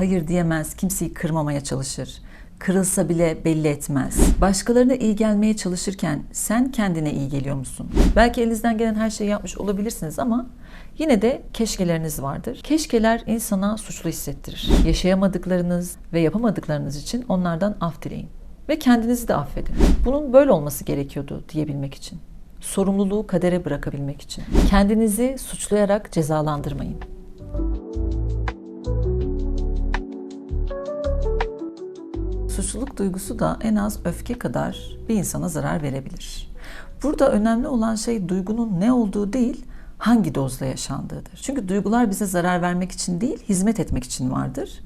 Hayır diyemez, kimseyi kırmamaya çalışır. Kırılsa bile belli etmez. Başkalarına iyi gelmeye çalışırken sen kendine iyi geliyor musun? Belki elinizden gelen her şeyi yapmış olabilirsiniz ama yine de keşkeleriniz vardır. Keşkeler insana suçlu hissettirir. Yaşayamadıklarınız ve yapamadıklarınız için onlardan af dileyin. Ve kendinizi de affedin. Bunun böyle olması gerekiyordu diyebilmek için. Sorumluluğu kadere bırakabilmek için. Kendinizi suçlayarak cezalandırmayın. Suçluluk duygusu da en az öfke kadar bir insana zarar verebilir. Burada önemli olan şey duygunun ne olduğu değil, hangi dozda yaşandığıdır. Çünkü duygular bize zarar vermek için değil, hizmet etmek için vardır.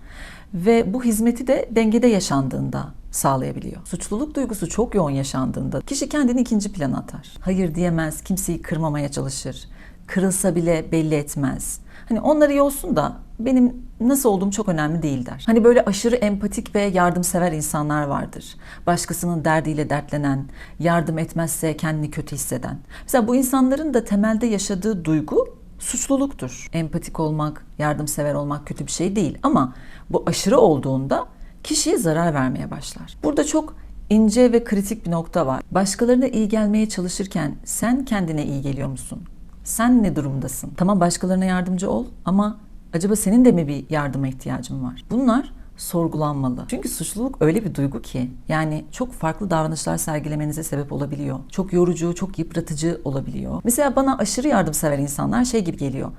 Ve bu hizmeti de dengede yaşandığında sağlayabiliyor. Suçluluk duygusu çok yoğun yaşandığında kişi kendini ikinci plana atar. Hayır diyemez, kimseyi kırmamaya çalışır. Kırılsa bile belli etmez. Hani onları yolsun da benim nasıl olduğum çok önemli değil der. Hani böyle aşırı empatik ve yardımsever insanlar vardır. Başkasının derdiyle dertlenen, yardım etmezse kendini kötü hisseden. Mesela bu insanların da temelde yaşadığı duygu suçluluktur. Empatik olmak, yardımsever olmak kötü bir şey değil ama bu aşırı olduğunda kişiye zarar vermeye başlar. Burada çok ince ve kritik bir nokta var. Başkalarına iyi gelmeye çalışırken sen kendine iyi geliyor musun? Sen ne durumdasın? Tamam başkalarına yardımcı ol ama acaba senin de mi bir yardıma ihtiyacın var? Bunlar sorgulanmalı. Çünkü suçluluk öyle bir duygu ki yani çok farklı davranışlar sergilemenize sebep olabiliyor. Çok yorucu, çok yıpratıcı olabiliyor. Mesela bana aşırı yardımsever insanlar şey gibi geliyor.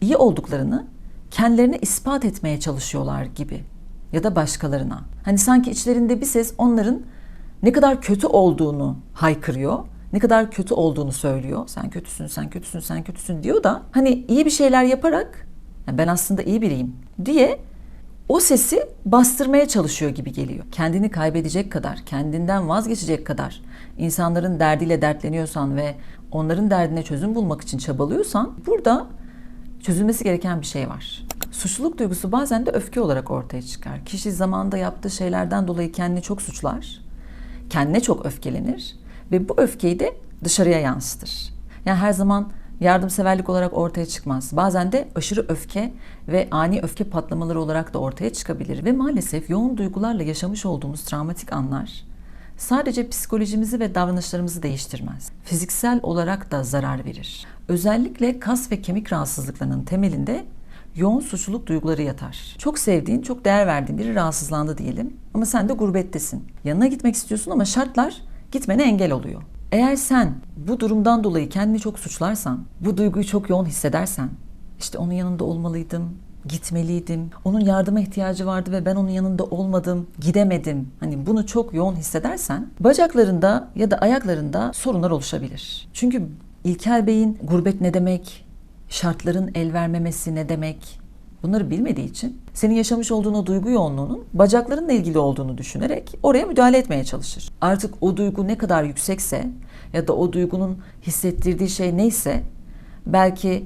İyi olduklarını kendilerine ispat etmeye çalışıyorlar gibi ya da başkalarına. Hani sanki içlerinde bir ses onların ne kadar kötü olduğunu haykırıyor ne kadar kötü olduğunu söylüyor. Sen kötüsün, sen kötüsün, sen kötüsün diyor da hani iyi bir şeyler yaparak ben aslında iyi biriyim diye o sesi bastırmaya çalışıyor gibi geliyor. Kendini kaybedecek kadar, kendinden vazgeçecek kadar insanların derdiyle dertleniyorsan ve onların derdine çözüm bulmak için çabalıyorsan burada çözülmesi gereken bir şey var. Suçluluk duygusu bazen de öfke olarak ortaya çıkar. Kişi zamanında yaptığı şeylerden dolayı kendini çok suçlar, kendine çok öfkelenir ve bu öfkeyi de dışarıya yansıtır. Yani her zaman yardımseverlik olarak ortaya çıkmaz. Bazen de aşırı öfke ve ani öfke patlamaları olarak da ortaya çıkabilir ve maalesef yoğun duygularla yaşamış olduğumuz travmatik anlar sadece psikolojimizi ve davranışlarımızı değiştirmez. Fiziksel olarak da zarar verir. Özellikle kas ve kemik rahatsızlıklarının temelinde yoğun suçluluk duyguları yatar. Çok sevdiğin, çok değer verdiğin biri rahatsızlandı diyelim ama sen de gurbettesin. Yanına gitmek istiyorsun ama şartlar gitmene engel oluyor. Eğer sen bu durumdan dolayı kendini çok suçlarsan, bu duyguyu çok yoğun hissedersen, işte onun yanında olmalıydım, gitmeliydim, onun yardıma ihtiyacı vardı ve ben onun yanında olmadım, gidemedim. Hani bunu çok yoğun hissedersen, bacaklarında ya da ayaklarında sorunlar oluşabilir. Çünkü İlkel Bey'in gurbet ne demek, şartların el vermemesi ne demek, Bunları bilmediği için senin yaşamış olduğun o duygu yoğunluğunun bacaklarınla ilgili olduğunu düşünerek oraya müdahale etmeye çalışır. Artık o duygu ne kadar yüksekse ya da o duygunun hissettirdiği şey neyse belki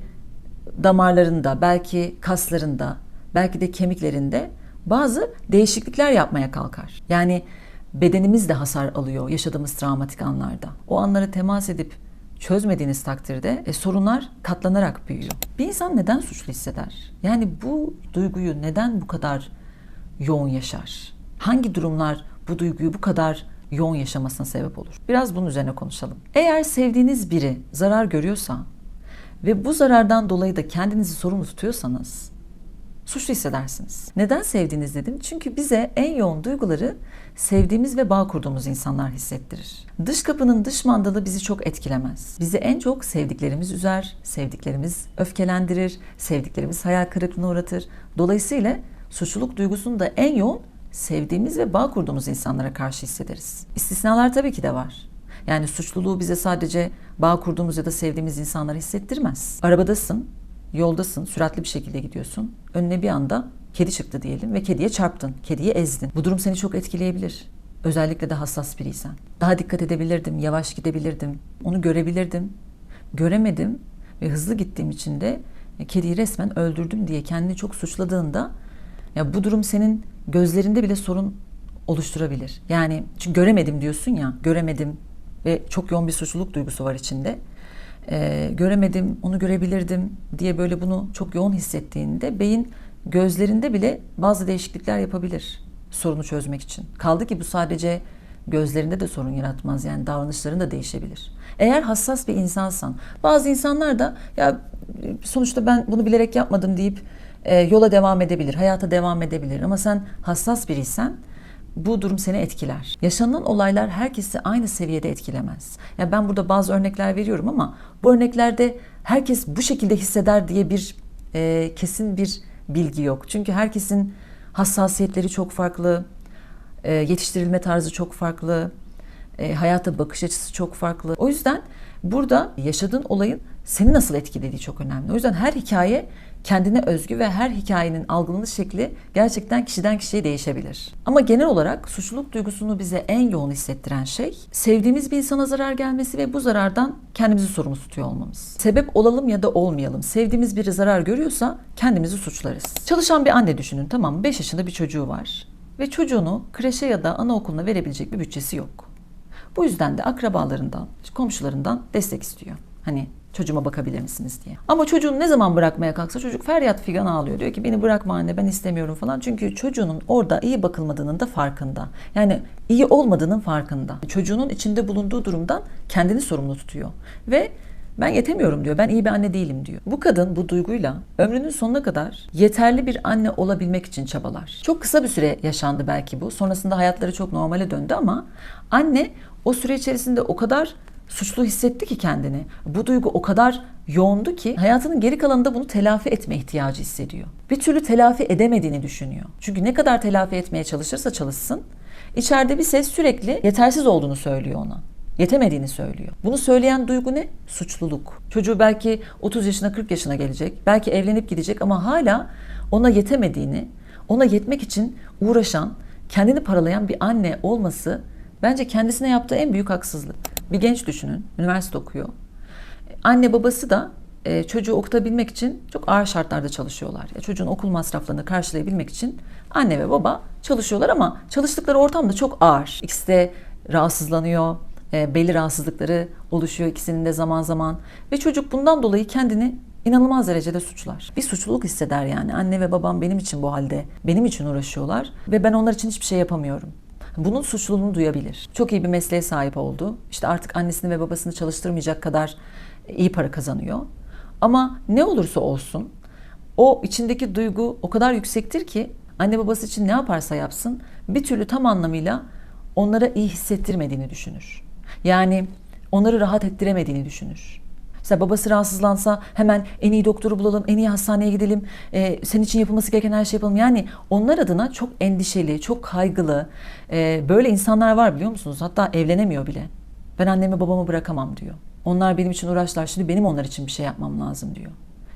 damarlarında, belki kaslarında, belki de kemiklerinde bazı değişiklikler yapmaya kalkar. Yani bedenimiz de hasar alıyor yaşadığımız travmatik anlarda. O anlara temas edip çözmediğiniz takdirde e, sorunlar katlanarak büyüyor. Bir insan neden suçlu hisseder? Yani bu duyguyu neden bu kadar yoğun yaşar? Hangi durumlar bu duyguyu bu kadar yoğun yaşamasına sebep olur? Biraz bunun üzerine konuşalım. Eğer sevdiğiniz biri zarar görüyorsa ve bu zarardan dolayı da kendinizi sorumlu tutuyorsanız suçlu hissedersiniz. Neden sevdiğiniz dedim? Çünkü bize en yoğun duyguları sevdiğimiz ve bağ kurduğumuz insanlar hissettirir. Dış kapının dış mandalı bizi çok etkilemez. Bizi en çok sevdiklerimiz üzer, sevdiklerimiz öfkelendirir, sevdiklerimiz hayal kırıklığına uğratır. Dolayısıyla suçluluk duygusunu da en yoğun sevdiğimiz ve bağ kurduğumuz insanlara karşı hissederiz. İstisnalar tabii ki de var. Yani suçluluğu bize sadece bağ kurduğumuz ya da sevdiğimiz insanlar hissettirmez. Arabadasın, yoldasın, süratli bir şekilde gidiyorsun. Önüne bir anda kedi çıktı diyelim ve kediye çarptın, kediyi ezdin. Bu durum seni çok etkileyebilir. Özellikle de hassas biriysen. Daha dikkat edebilirdim, yavaş gidebilirdim, onu görebilirdim. Göremedim ve hızlı gittiğim için de kediyi resmen öldürdüm diye kendini çok suçladığında ya bu durum senin gözlerinde bile sorun oluşturabilir. Yani çünkü göremedim diyorsun ya, göremedim ve çok yoğun bir suçluluk duygusu var içinde e, göremedim, onu görebilirdim diye böyle bunu çok yoğun hissettiğinde beyin gözlerinde bile bazı değişiklikler yapabilir sorunu çözmek için. Kaldı ki bu sadece gözlerinde de sorun yaratmaz. Yani davranışların da değişebilir. Eğer hassas bir insansan, bazı insanlar da ya sonuçta ben bunu bilerek yapmadım deyip e, yola devam edebilir, hayata devam edebilir. Ama sen hassas biriysen bu durum seni etkiler. Yaşanılan olaylar herkesi aynı seviyede etkilemez. Ya ben burada bazı örnekler veriyorum ama bu örneklerde herkes bu şekilde hisseder diye bir e, kesin bir bilgi yok. Çünkü herkesin hassasiyetleri çok farklı, e, yetiştirilme tarzı çok farklı, e, hayata bakış açısı çok farklı. O yüzden burada yaşadığın olayın seni nasıl etkilediği çok önemli. O yüzden her hikaye kendine özgü ve her hikayenin algılanış şekli gerçekten kişiden kişiye değişebilir. Ama genel olarak suçluluk duygusunu bize en yoğun hissettiren şey sevdiğimiz bir insana zarar gelmesi ve bu zarardan kendimizi sorumlu tutuyor olmamız. Sebep olalım ya da olmayalım. Sevdiğimiz biri zarar görüyorsa kendimizi suçlarız. Çalışan bir anne düşünün tamam mı? 5 yaşında bir çocuğu var ve çocuğunu kreşe ya da anaokuluna verebilecek bir bütçesi yok. Bu yüzden de akrabalarından, komşularından destek istiyor. Hani çocuğuma bakabilir misiniz diye. Ama çocuğunu ne zaman bırakmaya kalksa çocuk feryat figan ağlıyor. Diyor ki beni bırakma anne ben istemiyorum falan. Çünkü çocuğunun orada iyi bakılmadığının da farkında. Yani iyi olmadığının farkında. Çocuğunun içinde bulunduğu durumdan kendini sorumlu tutuyor. Ve ben yetemiyorum diyor. Ben iyi bir anne değilim diyor. Bu kadın bu duyguyla ömrünün sonuna kadar yeterli bir anne olabilmek için çabalar. Çok kısa bir süre yaşandı belki bu. Sonrasında hayatları çok normale döndü ama anne o süre içerisinde o kadar suçlu hissetti ki kendini. Bu duygu o kadar yoğundu ki hayatının geri kalanında bunu telafi etme ihtiyacı hissediyor. Bir türlü telafi edemediğini düşünüyor. Çünkü ne kadar telafi etmeye çalışırsa çalışsın, içeride bir ses sürekli yetersiz olduğunu söylüyor ona. Yetemediğini söylüyor. Bunu söyleyen duygu ne? Suçluluk. Çocuğu belki 30 yaşına 40 yaşına gelecek. Belki evlenip gidecek ama hala ona yetemediğini, ona yetmek için uğraşan, kendini paralayan bir anne olması bence kendisine yaptığı en büyük haksızlık. Bir genç düşünün, üniversite okuyor. Anne babası da e, çocuğu okutabilmek için çok ağır şartlarda çalışıyorlar. Ya çocuğun okul masraflarını karşılayabilmek için anne ve baba çalışıyorlar ama çalıştıkları ortam da çok ağır. İkisi de rahatsızlanıyor, e, belli rahatsızlıkları oluşuyor ikisinin de zaman zaman ve çocuk bundan dolayı kendini inanılmaz derecede suçlar. Bir suçluluk hisseder yani. Anne ve babam benim için bu halde, benim için uğraşıyorlar ve ben onlar için hiçbir şey yapamıyorum. Bunun suçluluğunu duyabilir. Çok iyi bir mesleğe sahip oldu. İşte artık annesini ve babasını çalıştırmayacak kadar iyi para kazanıyor. Ama ne olursa olsun o içindeki duygu o kadar yüksektir ki anne babası için ne yaparsa yapsın bir türlü tam anlamıyla onlara iyi hissettirmediğini düşünür. Yani onları rahat ettiremediğini düşünür. Mesela babası rahatsızlansa hemen en iyi doktoru bulalım, en iyi hastaneye gidelim, e, senin için yapılması gereken her şeyi yapalım. Yani onlar adına çok endişeli, çok kaygılı, e, böyle insanlar var biliyor musunuz? Hatta evlenemiyor bile. Ben annemi babamı bırakamam diyor. Onlar benim için uğraştılar, şimdi benim onlar için bir şey yapmam lazım diyor.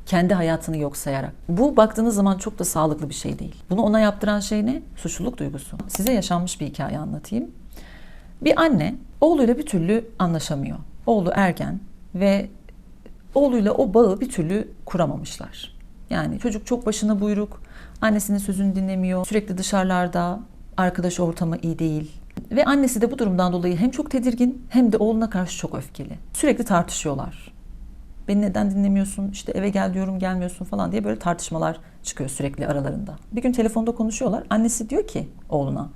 Kendi hayatını yok sayarak. Bu baktığınız zaman çok da sağlıklı bir şey değil. Bunu ona yaptıran şey ne? Suçluluk duygusu. Size yaşanmış bir hikaye anlatayım. Bir anne oğluyla bir türlü anlaşamıyor. Oğlu ergen ve oğluyla o bağı bir türlü kuramamışlar. Yani çocuk çok başına buyruk, annesinin sözünü dinlemiyor, sürekli dışarılarda, arkadaş ortamı iyi değil. Ve annesi de bu durumdan dolayı hem çok tedirgin hem de oğluna karşı çok öfkeli. Sürekli tartışıyorlar. Beni neden dinlemiyorsun, işte eve gel diyorum gelmiyorsun falan diye böyle tartışmalar çıkıyor sürekli aralarında. Bir gün telefonda konuşuyorlar. Annesi diyor ki oğluna,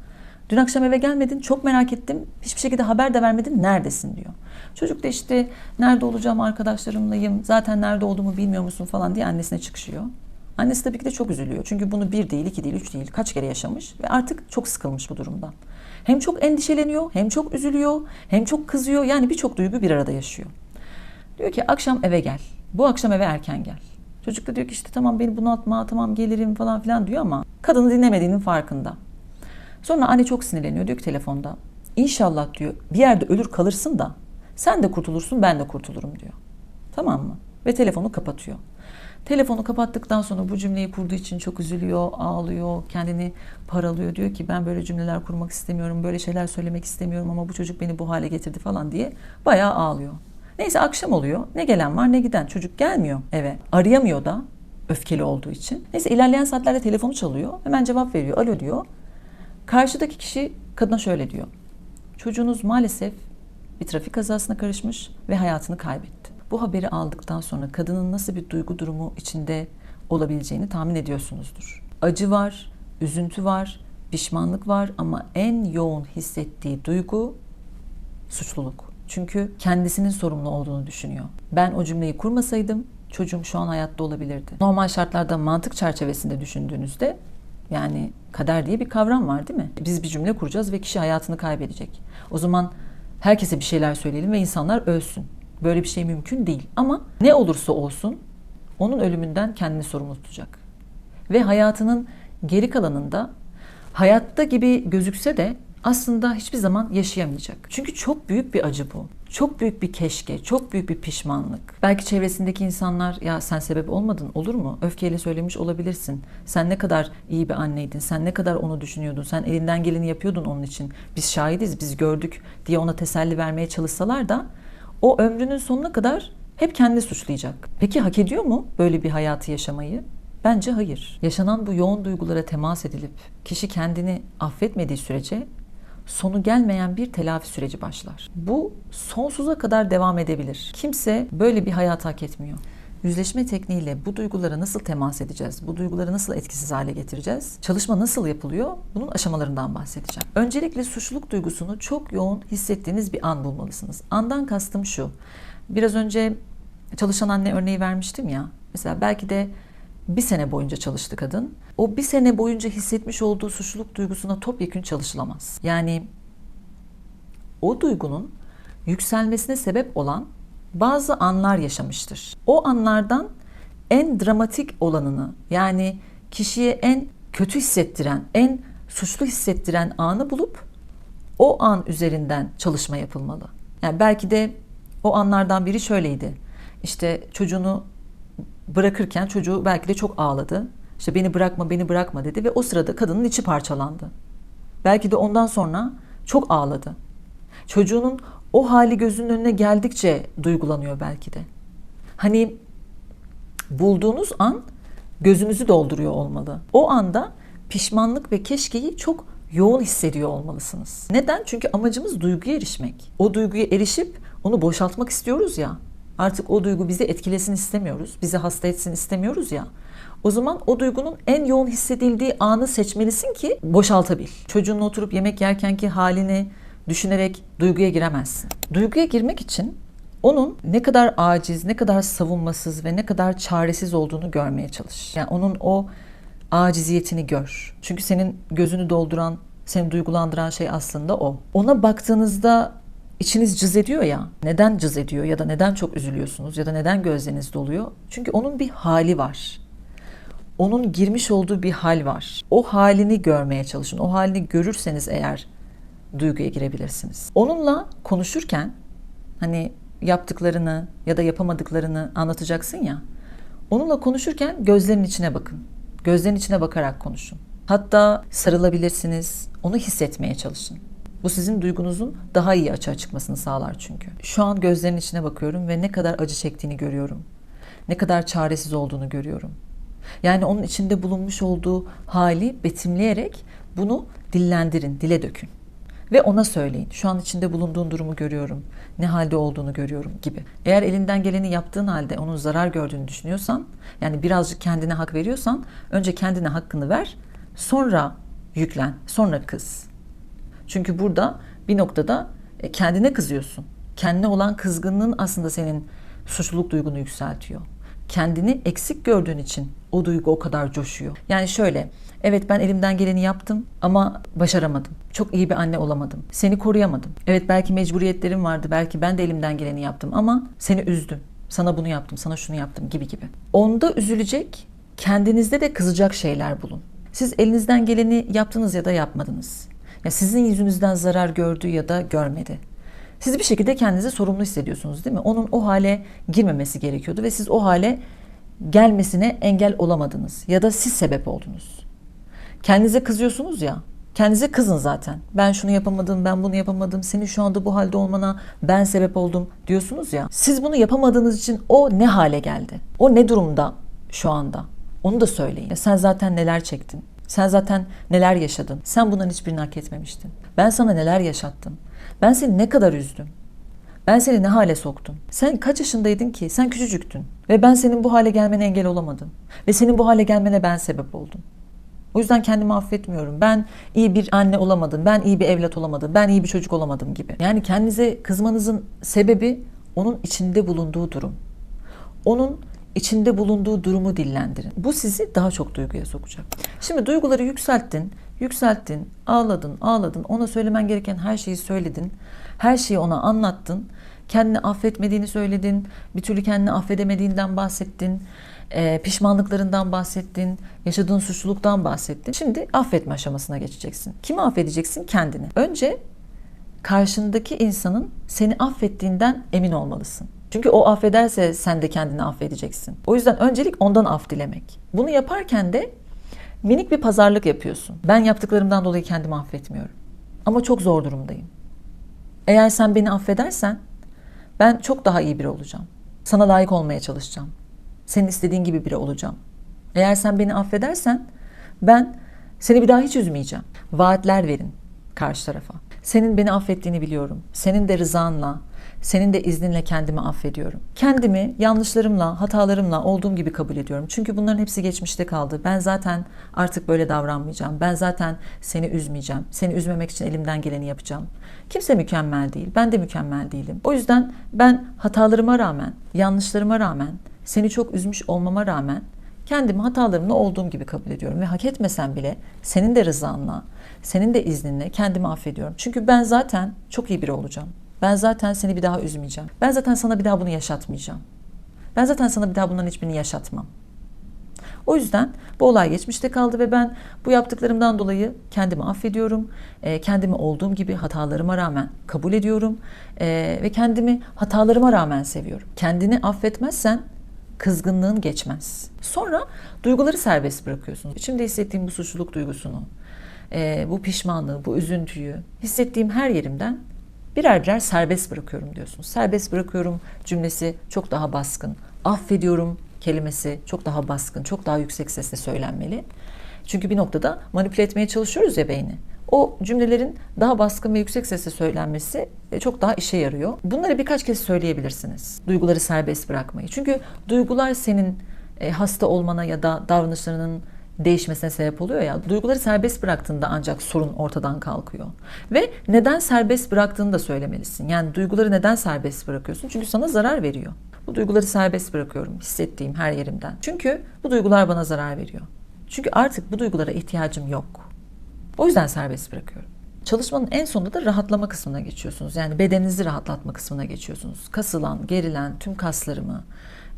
Dün akşam eve gelmedin, çok merak ettim. Hiçbir şekilde haber de vermedin, neredesin diyor. Çocuk da işte nerede olacağım arkadaşlarımlayım, zaten nerede olduğumu bilmiyor musun falan diye annesine çıkışıyor. Annesi tabii ki de çok üzülüyor. Çünkü bunu bir değil, iki değil, üç değil, kaç kere yaşamış ve artık çok sıkılmış bu durumdan. Hem çok endişeleniyor, hem çok üzülüyor, hem çok kızıyor. Yani birçok duygu bir arada yaşıyor. Diyor ki akşam eve gel. Bu akşam eve erken gel. Çocuk da diyor ki işte tamam beni bunaltma, tamam gelirim falan filan diyor ama kadını dinlemediğinin farkında. Sonra anne çok sinirleniyor diyor ki telefonda. İnşallah diyor bir yerde ölür kalırsın da sen de kurtulursun ben de kurtulurum diyor. Tamam mı? Ve telefonu kapatıyor. Telefonu kapattıktan sonra bu cümleyi kurduğu için çok üzülüyor, ağlıyor, kendini paralıyor. Diyor ki ben böyle cümleler kurmak istemiyorum, böyle şeyler söylemek istemiyorum ama bu çocuk beni bu hale getirdi falan diye bayağı ağlıyor. Neyse akşam oluyor. Ne gelen var ne giden. Çocuk gelmiyor eve. Arayamıyor da öfkeli olduğu için. Neyse ilerleyen saatlerde telefonu çalıyor. Hemen cevap veriyor. Alo diyor. Karşıdaki kişi kadına şöyle diyor. Çocuğunuz maalesef bir trafik kazasına karışmış ve hayatını kaybetti. Bu haberi aldıktan sonra kadının nasıl bir duygu durumu içinde olabileceğini tahmin ediyorsunuzdur. acı var, üzüntü var, pişmanlık var ama en yoğun hissettiği duygu suçluluk. Çünkü kendisinin sorumlu olduğunu düşünüyor. Ben o cümleyi kurmasaydım çocuğum şu an hayatta olabilirdi. Normal şartlarda mantık çerçevesinde düşündüğünüzde yani kader diye bir kavram var değil mi? Biz bir cümle kuracağız ve kişi hayatını kaybedecek. O zaman herkese bir şeyler söyleyelim ve insanlar ölsün. Böyle bir şey mümkün değil. Ama ne olursa olsun onun ölümünden kendini sorumlu tutacak. Ve hayatının geri kalanında hayatta gibi gözükse de aslında hiçbir zaman yaşayamayacak. Çünkü çok büyük bir acı bu. Çok büyük bir keşke, çok büyük bir pişmanlık. Belki çevresindeki insanlar ya sen sebep olmadın olur mu? Öfkeyle söylemiş olabilirsin. Sen ne kadar iyi bir anneydin, sen ne kadar onu düşünüyordun, sen elinden geleni yapıyordun onun için. Biz şahidiz, biz gördük diye ona teselli vermeye çalışsalar da o ömrünün sonuna kadar hep kendini suçlayacak. Peki hak ediyor mu böyle bir hayatı yaşamayı? Bence hayır. Yaşanan bu yoğun duygulara temas edilip kişi kendini affetmediği sürece sonu gelmeyen bir telafi süreci başlar. Bu sonsuza kadar devam edebilir. Kimse böyle bir hayat hak etmiyor. Yüzleşme tekniğiyle bu duygulara nasıl temas edeceğiz? Bu duyguları nasıl etkisiz hale getireceğiz? Çalışma nasıl yapılıyor? Bunun aşamalarından bahsedeceğim. Öncelikle suçluluk duygusunu çok yoğun hissettiğiniz bir an bulmalısınız. Andan kastım şu. Biraz önce çalışan anne örneği vermiştim ya. Mesela belki de bir sene boyunca çalıştı kadın. O bir sene boyunca hissetmiş olduğu suçluluk duygusuna topyekün çalışılamaz. Yani o duygunun yükselmesine sebep olan bazı anlar yaşamıştır. O anlardan en dramatik olanını yani kişiye en kötü hissettiren, en suçlu hissettiren anı bulup o an üzerinden çalışma yapılmalı. Yani belki de o anlardan biri şöyleydi. İşte çocuğunu bırakırken çocuğu belki de çok ağladı. İşte beni bırakma, beni bırakma dedi ve o sırada kadının içi parçalandı. Belki de ondan sonra çok ağladı. Çocuğunun o hali gözünün önüne geldikçe duygulanıyor belki de. Hani bulduğunuz an gözünüzü dolduruyor olmalı. O anda pişmanlık ve keşkeyi çok yoğun hissediyor olmalısınız. Neden? Çünkü amacımız duyguya erişmek. O duyguya erişip onu boşaltmak istiyoruz ya. Artık o duygu bizi etkilesin istemiyoruz. Bizi hasta etsin istemiyoruz ya. O zaman o duygunun en yoğun hissedildiği anı seçmelisin ki boşaltabil. Çocuğunla oturup yemek yerkenki halini düşünerek duyguya giremezsin. Duyguya girmek için onun ne kadar aciz, ne kadar savunmasız ve ne kadar çaresiz olduğunu görmeye çalış. Yani onun o aciziyetini gör. Çünkü senin gözünü dolduran, seni duygulandıran şey aslında o. Ona baktığınızda içiniz cız ediyor ya. Neden cız ediyor ya da neden çok üzülüyorsunuz ya da neden gözleriniz doluyor? Çünkü onun bir hali var. Onun girmiş olduğu bir hal var. O halini görmeye çalışın. O halini görürseniz eğer duyguya girebilirsiniz. Onunla konuşurken hani yaptıklarını ya da yapamadıklarını anlatacaksın ya. Onunla konuşurken gözlerin içine bakın. Gözlerin içine bakarak konuşun. Hatta sarılabilirsiniz. Onu hissetmeye çalışın. Bu sizin duygunuzun daha iyi açığa çıkmasını sağlar çünkü. Şu an gözlerinin içine bakıyorum ve ne kadar acı çektiğini görüyorum. Ne kadar çaresiz olduğunu görüyorum. Yani onun içinde bulunmuş olduğu hali betimleyerek bunu dillendirin, dile dökün. Ve ona söyleyin. Şu an içinde bulunduğun durumu görüyorum. Ne halde olduğunu görüyorum gibi. Eğer elinden geleni yaptığın halde onun zarar gördüğünü düşünüyorsan, yani birazcık kendine hak veriyorsan, önce kendine hakkını ver, sonra yüklen, sonra kız. Çünkü burada bir noktada e, kendine kızıyorsun. Kendine olan kızgınlığın aslında senin suçluluk duygunu yükseltiyor. Kendini eksik gördüğün için o duygu o kadar coşuyor. Yani şöyle, evet ben elimden geleni yaptım ama başaramadım. Çok iyi bir anne olamadım. Seni koruyamadım. Evet belki mecburiyetlerim vardı, belki ben de elimden geleni yaptım ama seni üzdüm. Sana bunu yaptım, sana şunu yaptım gibi gibi. Onda üzülecek, kendinizde de kızacak şeyler bulun. Siz elinizden geleni yaptınız ya da yapmadınız. Ya sizin yüzünüzden zarar gördü ya da görmedi. Siz bir şekilde kendinizi sorumlu hissediyorsunuz değil mi? Onun o hale girmemesi gerekiyordu ve siz o hale gelmesine engel olamadınız ya da siz sebep oldunuz. Kendinize kızıyorsunuz ya. Kendinize kızın zaten. Ben şunu yapamadım, ben bunu yapamadım. Senin şu anda bu halde olmana ben sebep oldum diyorsunuz ya. Siz bunu yapamadığınız için o ne hale geldi? O ne durumda şu anda? Onu da söyleyin. Sen zaten neler çektin? Sen zaten neler yaşadın? Sen bunların hiçbirini hak etmemiştin. Ben sana neler yaşattım? Ben seni ne kadar üzdüm? Ben seni ne hale soktum? Sen kaç yaşındaydın ki? Sen küçücüktün. Ve ben senin bu hale gelmene engel olamadım. Ve senin bu hale gelmene ben sebep oldum. O yüzden kendimi affetmiyorum. Ben iyi bir anne olamadım, ben iyi bir evlat olamadım, ben iyi bir çocuk olamadım gibi. Yani kendinize kızmanızın sebebi onun içinde bulunduğu durum. Onun içinde bulunduğu durumu dillendirin. Bu sizi daha çok duyguya sokacak. Şimdi duyguları yükselttin, yükselttin, ağladın, ağladın. Ona söylemen gereken her şeyi söyledin. Her şeyi ona anlattın. Kendini affetmediğini söyledin. Bir türlü kendini affedemediğinden bahsettin. E, pişmanlıklarından bahsettin. Yaşadığın suçluluktan bahsettin. Şimdi affetme aşamasına geçeceksin. Kimi affedeceksin? Kendini. Önce karşındaki insanın seni affettiğinden emin olmalısın. Çünkü o affederse sen de kendini affedeceksin. O yüzden öncelik ondan af dilemek. Bunu yaparken de minik bir pazarlık yapıyorsun. Ben yaptıklarımdan dolayı kendimi affetmiyorum. Ama çok zor durumdayım. Eğer sen beni affedersen ben çok daha iyi biri olacağım. Sana layık olmaya çalışacağım. Senin istediğin gibi biri olacağım. Eğer sen beni affedersen ben seni bir daha hiç üzmeyeceğim. Vaatler verin karşı tarafa. Senin beni affettiğini biliyorum. Senin de rızanla, senin de izninle kendimi affediyorum. Kendimi yanlışlarımla, hatalarımla olduğum gibi kabul ediyorum. Çünkü bunların hepsi geçmişte kaldı. Ben zaten artık böyle davranmayacağım. Ben zaten seni üzmeyeceğim. Seni üzmemek için elimden geleni yapacağım. Kimse mükemmel değil. Ben de mükemmel değilim. O yüzden ben hatalarıma rağmen, yanlışlarıma rağmen, seni çok üzmüş olmama rağmen kendimi hatalarımla olduğum gibi kabul ediyorum ve hak etmesem bile senin de rızanla, senin de izninle kendimi affediyorum. Çünkü ben zaten çok iyi biri olacağım. Ben zaten seni bir daha üzmeyeceğim. Ben zaten sana bir daha bunu yaşatmayacağım. Ben zaten sana bir daha bunların hiçbirini yaşatmam. O yüzden bu olay geçmişte kaldı ve ben bu yaptıklarımdan dolayı kendimi affediyorum. E, kendimi olduğum gibi hatalarıma rağmen kabul ediyorum. E, ve kendimi hatalarıma rağmen seviyorum. Kendini affetmezsen kızgınlığın geçmez. Sonra duyguları serbest bırakıyorsun. İçimde hissettiğim bu suçluluk duygusunu, e, bu pişmanlığı, bu üzüntüyü hissettiğim her yerimden birer birer serbest bırakıyorum diyorsunuz. Serbest bırakıyorum cümlesi çok daha baskın. Affediyorum kelimesi çok daha baskın, çok daha yüksek sesle söylenmeli. Çünkü bir noktada manipüle etmeye çalışıyoruz ya beyni. O cümlelerin daha baskın ve yüksek sesle söylenmesi e, çok daha işe yarıyor. Bunları birkaç kez söyleyebilirsiniz. Duyguları serbest bırakmayı. Çünkü duygular senin e, hasta olmana ya da davranışlarının değişmesine sebep oluyor ya. Duyguları serbest bıraktığında ancak sorun ortadan kalkıyor. Ve neden serbest bıraktığını da söylemelisin. Yani duyguları neden serbest bırakıyorsun? Çünkü sana zarar veriyor. Bu duyguları serbest bırakıyorum hissettiğim her yerimden. Çünkü bu duygular bana zarar veriyor. Çünkü artık bu duygulara ihtiyacım yok. O yüzden serbest bırakıyorum. Çalışmanın en sonunda da rahatlama kısmına geçiyorsunuz. Yani bedeninizi rahatlatma kısmına geçiyorsunuz. Kasılan, gerilen tüm kaslarımı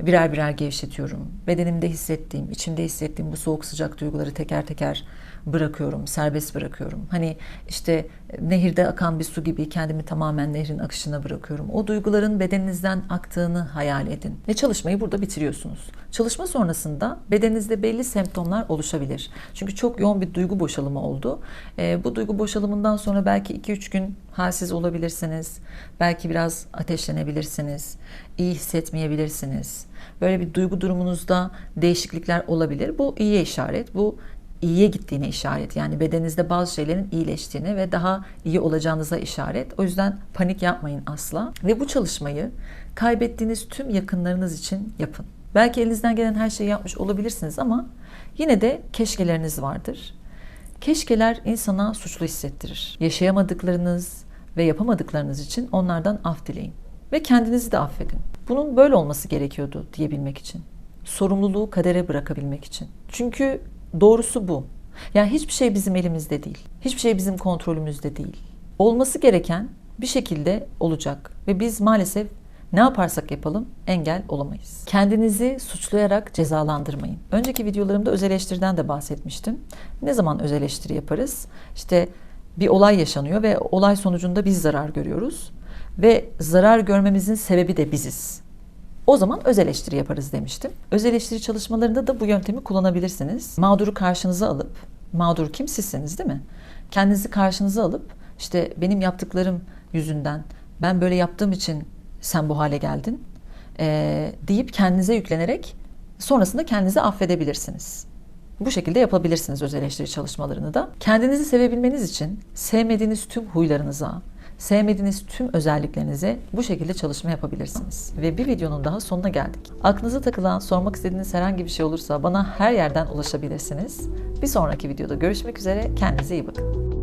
birer birer gevşetiyorum. Bedenimde hissettiğim, içimde hissettiğim bu soğuk sıcak duyguları teker teker bırakıyorum, serbest bırakıyorum. Hani işte nehirde akan bir su gibi kendimi tamamen nehrin akışına bırakıyorum. O duyguların bedeninizden aktığını hayal edin. Ve çalışmayı burada bitiriyorsunuz. Çalışma sonrasında bedeninizde belli semptomlar oluşabilir. Çünkü çok yoğun bir duygu boşalımı oldu. E, bu duygu boşalımından sonra belki 2-3 gün halsiz olabilirsiniz. Belki biraz ateşlenebilirsiniz. iyi hissetmeyebilirsiniz. Böyle bir duygu durumunuzda değişiklikler olabilir. Bu iyiye işaret. Bu iyiye gittiğine işaret. Yani bedeninizde bazı şeylerin iyileştiğine ve daha iyi olacağınıza işaret. O yüzden panik yapmayın asla. Ve bu çalışmayı kaybettiğiniz tüm yakınlarınız için yapın. Belki elinizden gelen her şeyi yapmış olabilirsiniz ama yine de keşkeleriniz vardır. Keşkeler insana suçlu hissettirir. Yaşayamadıklarınız ve yapamadıklarınız için onlardan af dileyin. Ve kendinizi de affedin. Bunun böyle olması gerekiyordu diyebilmek için. Sorumluluğu kadere bırakabilmek için. Çünkü Doğrusu bu. Yani hiçbir şey bizim elimizde değil. Hiçbir şey bizim kontrolümüzde değil. Olması gereken bir şekilde olacak ve biz maalesef ne yaparsak yapalım engel olamayız. Kendinizi suçlayarak cezalandırmayın. Önceki videolarımda öz eleştiriden de bahsetmiştim. Ne zaman öz eleştiri yaparız? İşte bir olay yaşanıyor ve olay sonucunda biz zarar görüyoruz ve zarar görmemizin sebebi de biziz. O zaman öz eleştiri yaparız demiştim. Öz eleştiri çalışmalarında da bu yöntemi kullanabilirsiniz. Mağduru karşınıza alıp, mağdur kim sizsiniz değil mi? Kendinizi karşınıza alıp işte benim yaptıklarım yüzünden ben böyle yaptığım için sen bu hale geldin ee, deyip kendinize yüklenerek sonrasında kendinizi affedebilirsiniz. Bu şekilde yapabilirsiniz öz eleştiri çalışmalarını da. Kendinizi sevebilmeniz için sevmediğiniz tüm huylarınıza, sevmediğiniz tüm özelliklerinize bu şekilde çalışma yapabilirsiniz. Ve bir videonun daha sonuna geldik. Aklınıza takılan, sormak istediğiniz herhangi bir şey olursa bana her yerden ulaşabilirsiniz. Bir sonraki videoda görüşmek üzere. Kendinize iyi bakın.